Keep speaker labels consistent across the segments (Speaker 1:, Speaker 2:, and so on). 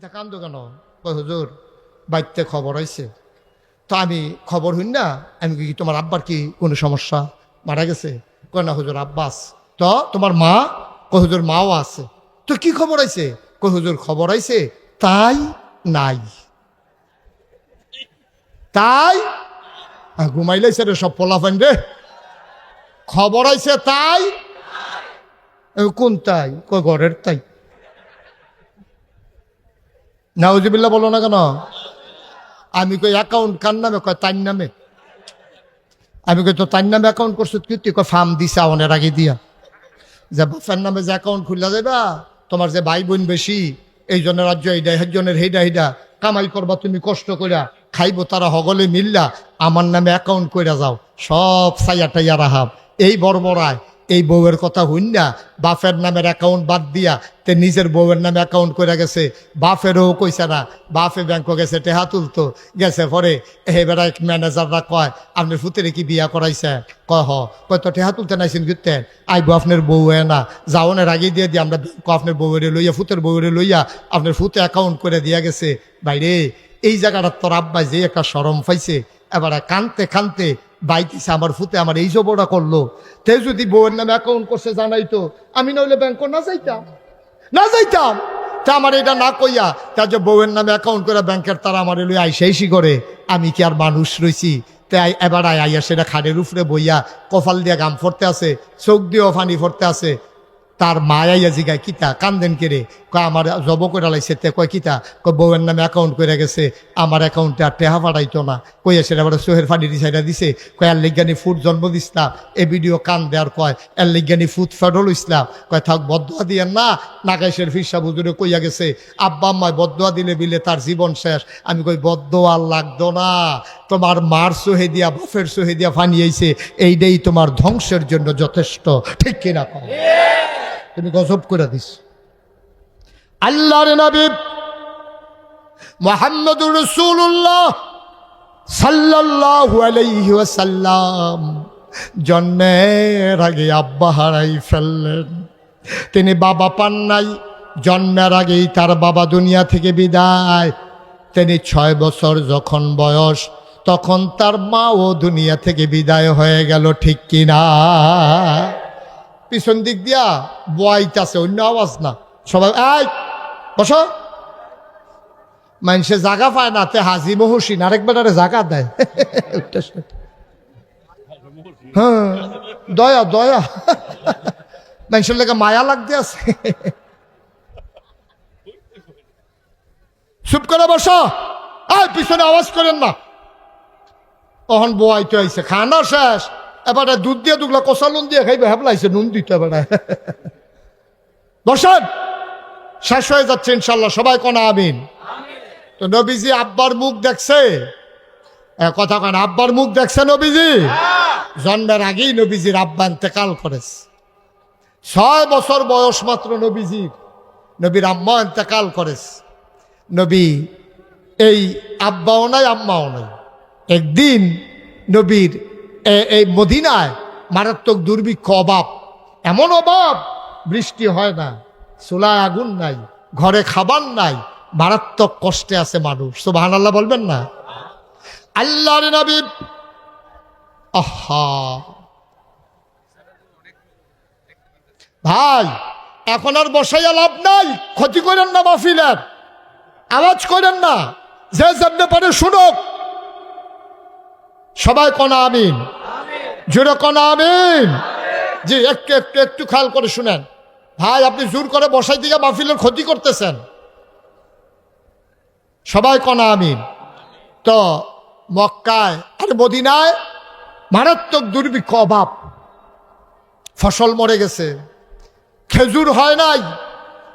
Speaker 1: কিতা কান্দো কেন হুজুর, বাইতে খবর হয়েছে তো আমি খবর হইন না, আমি কি তোমার আব্বার কি কোনো সমস্যা? মারা গেছে? কয়, না হুজুর আব্বাস তো তোমার মা? কয় মাও আছে। তো কি খবর আইছে? কয় খবর আইছে? তাই নাই। তাই? ঘুমাইলাইছে রে সব পোলাফান রে। খবর আইছে তাই? কোন তাই? কয়, ঘরের তাই। নাউজিবিল্লা বলো না কেন? আমি কই অ্যাকাউন্ট কার নামে? কয় তার নামে। আমি কই তো তার নামে অ্যাকাউন্ট করছ, কি তুই? কয় ফার্ম দিছা অনেক আগে দিয়া। যে বাপের নামে যে অ্যাকাউন্ট খুললা যাবা তোমার যে ভাই বোন বেশি, এই জনের রাজ্য এইটা একজনের হেইডা হেইডা, কামাই করবা তুমি কষ্ট কইরা, খাইবো তারা হগলে মিললা, আমার নামে অ্যাকাউন্ট কইরা যাও, সব সাইয়া টাইয়া রাহাব। এই বড়বড়ায় এই বউয়ের কথা হইন না, বাপের নামের অ্যাকাউন্ট বাদ দিয়া তে নিজের বউয়ের নামে অ্যাকাউন্ট করে গেছে, বাপেরও কইছে না, বাপে ব্যাংক গেছে, টেহা তুলতো, গেছে পরে এবার এক ম্যানেজাররা কয়, আপনি ফুতেরে কি বিয়া করাইছে কয় হ কয় তো টেহা তুলতে নাইছেন ঘুরতেন আইবো আপনার বউ এ না, যাওনের আগে দিয়ে দিয়ে আমরা আপনার বউয়েরে লইয়া, ফুতের বউয়েরে লইয়া, আপনার ফুতে অ্যাকাউন্ট করে দিয়া গেছে। বাইরে এই জায়গাটা তোর আব্বাই যে একটা সরম পাইছে, এবারে কানতে কানতে বাইতেছে আমার ফুতে আমার এই জবটা করল। তে যদি বউয়ের নামে অ্যাকাউন্ট করছে জানাইতো, আমি নইলে ব্যাংক না যাইতাম। না যাইতাম। তা আমার এটা না কইয়া, তা যে বউয়ের নামে অ্যাকাউন্ট করে ব্যাংকের তারা আমার লই আইসাইসি করে, আমি কি আর মানুষ রইছি? তাই এবার আয় আইয়া সেটা খাড়ের উপরে বইয়া কপাল দিয়া গাম ফরতে আছে, চোখ দিয়েও ফানি ফরতে আছে তার মায়াইয়া জিগায়, কিতা, কান্দেন কেড়ে কয়, আমার জব করে লাইছে। তে কয়, কিতা? কয়, বউয়ের নামে অ্যাকাউন্ট করে গেছে। আমার অ্যাকাউন্টে আর টেহা পাঠাইতো না। কইয়া সেটা আবার সোহের ফানি সাইডা দিছে। কয় আর লিজ্ঞানী ফুট জন্ম দিসলাম এ ভিডিও কান দেওয়ার কয়, এর লিজ্ঞানী ফুট ফেডল ইসলাম কয়, থাক বদুয়া দিয়েন না। নাগাইশের ফিরসা বুজুরে কইয়া গেছে, আব্বা আম্মায় বদুয়া দিলে বিলে তার জীবন শেষ। আমি কই বদুয়া লাগতো না। তোমার মার সোহে দিয়া বাফের সোহে দিয়া ফানিয়েছে এইটাই তোমার ধ্বংসের জন্য যথেষ্ট। ঠিক কিনা কম তুমি গজব করে দিস। আল্লাহর নবী মোহাম্মদুর রসুল্লাহ সাল্লাল্লাহু আলাইহি ওয়াসাল্লাম জন্মের আগে আব্বা হারাই ফেললেন। তিনি বাবা পান নাই, জন্মের আগেই তার বাবা দুনিয়া থেকে বিদায়। তিনি ছয় বছর যখন বয়স, তখন তার মাও দুনিয়া থেকে বিদায় হয়ে গেল, ঠিক কিনা? পিছন দিক দিয়া বয়াইতাছে অন্য আওয়াজ না। সবাই এই বসো। মানুষে জাগা পায় না তে হাজি মহসিন আরেকবারে জাগা দেয়। হ্যাঁ দয়া দয়া। মানুষের লেগে মায়া লাগতে আছে। চুপ করে বসো। এই পিছনে আওয়াজ করেন না। অহন বোয়াইতে আইছে খানা শেষ। এবারে দুধ দিয়ে দুগলা কষা নুন দিয়ে খাইবে হেবলাইছে নুন দিতে এবারে বসেন শেষ হয়ে যাচ্ছে ইনশাল্লাহ, সবাই কোনা আমিন? তো নবীজি আব্বার মুখ দেখছে? কথা কেন, আব্বার মুখ দেখছে নবীজি? জন্মের আগেই নবীজির আব্বা ইন্তেকাল করেছে। ছয় বছর বয়স মাত্র নবীজির, নবীর আম্মা ইন্তেকাল করেছে। নবী, এই আব্বাও নাই, আম্মাও নাই। একদিন নবীর এই মদিনায় মারাত্মক দুর্ভিক্ষ, অভাব। এমন অভাব, বৃষ্টি হয় না, চুলায় আগুন নাই, ঘরে খাবার নাই, মারাত্মক কষ্টে আছে মানুষ। তো আল্লাহ বলবেন না? আল্লাহর নবী, আহা। ভাই, এখন আর বসাইয়া লাভ নাই, ক্ষতি করেন না মাহফিলের। আওয়াজ করেন না, যে যেমনে পারে শুনুক। সবাই কনা আমিন। জোরে কনা আমিন। জি, একটু একটু একটু খেয়াল করে শুনেন। ভাই, আপনি জোর করে বসাই দিকে মাহফিলের ক্ষতি করতেছেন। সবাই কনা আমিন। তো, মক্কায়, আর মদিনায় মারাত্মক দুর্ভিক্ষ অভাব। ফসল মরে গেছে। খেজুর হয় নাই।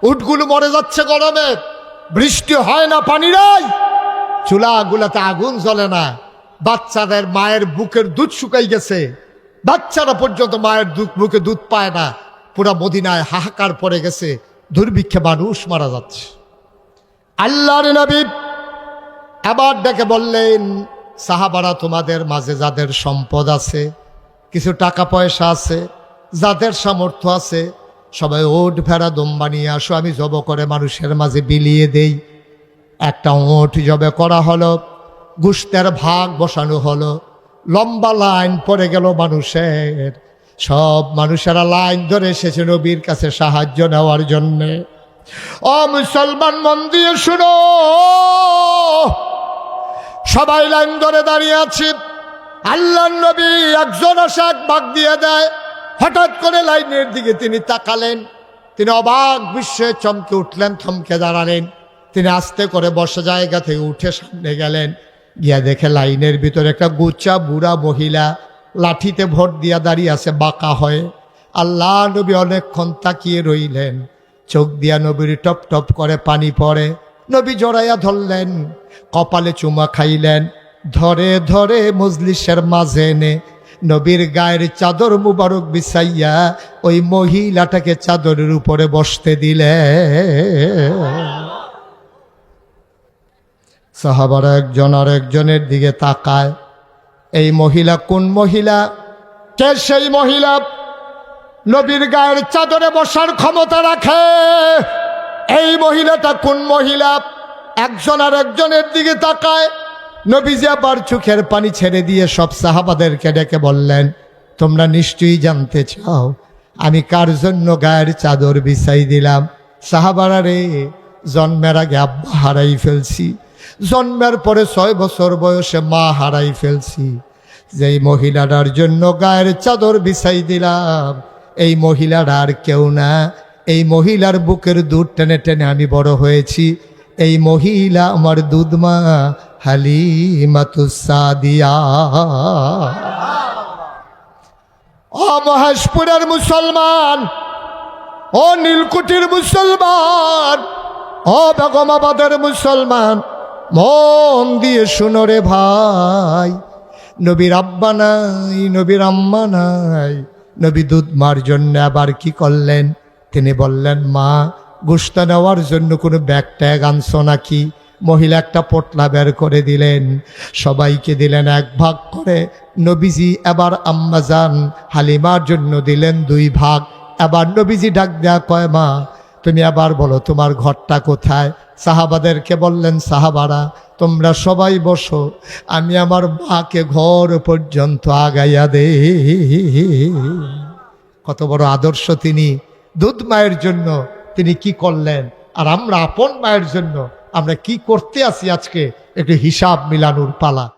Speaker 1: উটগুলো মরে যাচ্ছে গরমে। বৃষ্টি হয় না, পানি নাই। চুলাগুলাতে আগুন জ্বলে না। বাচ্চাদের মায়ের বুকের দুধ শুকাই গেছে। বাচ্চারা পর্যন্ত মায়ের বুকে দুধ পায় না। পুরা মদিনায় হাহাকার পড়ে গেছে। দুর্ভিক্ষে মানুষ মারা যাচ্ছে। আল্লাহর নবী আবার ডেকে বললেন, সাহাবারা, তোমাদের মাঝে যাদের সম্পদ আছে, কিছু টাকা পয়সা আছে, যাদের সামর্থ্য আছে, সবাই ওট ভেড়া দম বানিয়ে আসো, আমি জব করে মানুষের মাঝে বিলিয়ে দেই। একটা ওট জবে করা হলো গুস্তের ভাগ বসানো হলো। লম্বা লাইন পড়ে গেল মানুষের। সব মানুষেরা লাইন ধরে এসেছে নবীর কাছে সাহায্য নেওয়ার জন্যে। ও মুসলমান মন দিয়ে শুনো। সবাই লাইন ধরে দাঁড়িয়ে আছে। আল্লাহ নবী একজন এক ভাগ দিয়ে দেয়। হঠাৎ করে লাইনের দিকে তিনি তাকালেন। তিনি অবাক বিশ্বে চমকে উঠলেন, থমকে দাঁড়ালেন। তিনি আস্তে করে বসা জায়গা থেকে উঠে সামনে গেলেন। গিয়া দেখে লাইনের ভিতরে একটা গুচ্চা বুড়া মহিলা লাঠিতে ভোট দিয়া দাঁড়িয়ে আছে, বাঁকা হয়ে। আল্লাহ নবী অনেকক্ষণ তাকিয়ে রইলেন। চোখ দিয়া নবীর টপ টপ করে পানি পড়ে। নবী জড়াইয়া ধরলেন, কপালে চুমা খাইলেন। ধরে ধরে মজলিসের মাঝে এনে নবীর গায়ের চাদর মুবারক বিছাইয়া ওই মহিলাটাকে চাদরের উপরে বসতে দিলে সাহাবারা একজন আর একজনের দিকে তাকায়। এই মহিলা কোন মহিলা? কে সেই মহিলা? নবীর গায়ের চাদরে বসার ক্ষমতা রাখে। এই মহিলাটা কোন মহিলা? একজন আর একজনের দিকে তাকায়। নবীজি আবার চোখের পানি ছেড়ে দিয়ে সব সাহাবাদেরকে ডেকে বললেন, তোমরা নিশ্চয়ই জানতে চাও, আমি কার জন্য গায়ের চাদর বিছাই দিলাম? সাহাবারা রে, জন্মের আগে আব্বা হারাই ফেলছি। জন্মের পরে ছয় বছর বয়সে মা হারাই ফেলছি। যেই মহিলাটার জন্য গায়ের চাদর বিছাই দিলাম, এই মহিলার আর কেউ না। এই মহিলার বুকের দুধ টেনে টেনে আমি বড় হয়েছি। এই মহিলা আমার দুধমা হালিমাতুসাদিয়া ও মহেশপুরের মুসলমান ও নীলকুটির মুসলমান ও বেগমাবাদের মুসলমান মন দিয়ে শুনো রে ভাই। নবীর আব্বা নাই, নবীর আম্মা নাই। নবী দুধ মার জন্য আবার কি করলেন? তিনি বললেন, মা গুস্তা নেওয়ার জন্য কোনো ব্যাগ ট্যাগ আনছো নাকি? মহিলা একটা পটলা বের করে দিলেন। সবাইকে দিলেন এক ভাগ করে। নবীজি এবার আম্মাজান হালিমার জন্য দিলেন দুই ভাগ। এবার নবীজি ডাক দেয়া কয়, মা, তুমি আবার বলো তোমার ঘরটা কোথায়? সাহাবাদেরকে বললেন, সাহাবারা, তোমরা সবাই বসো, আমি আমার মাকে ঘর পর্যন্ত আগাইয়া দে কত বড় আদর্শ তিনি। দুধ মায়ের জন্য তিনি কি করলেন? আর আমরা আপন মায়ের জন্য আমরা কি করতে আসি আজকে? একটু হিসাব মিলানোর পালা।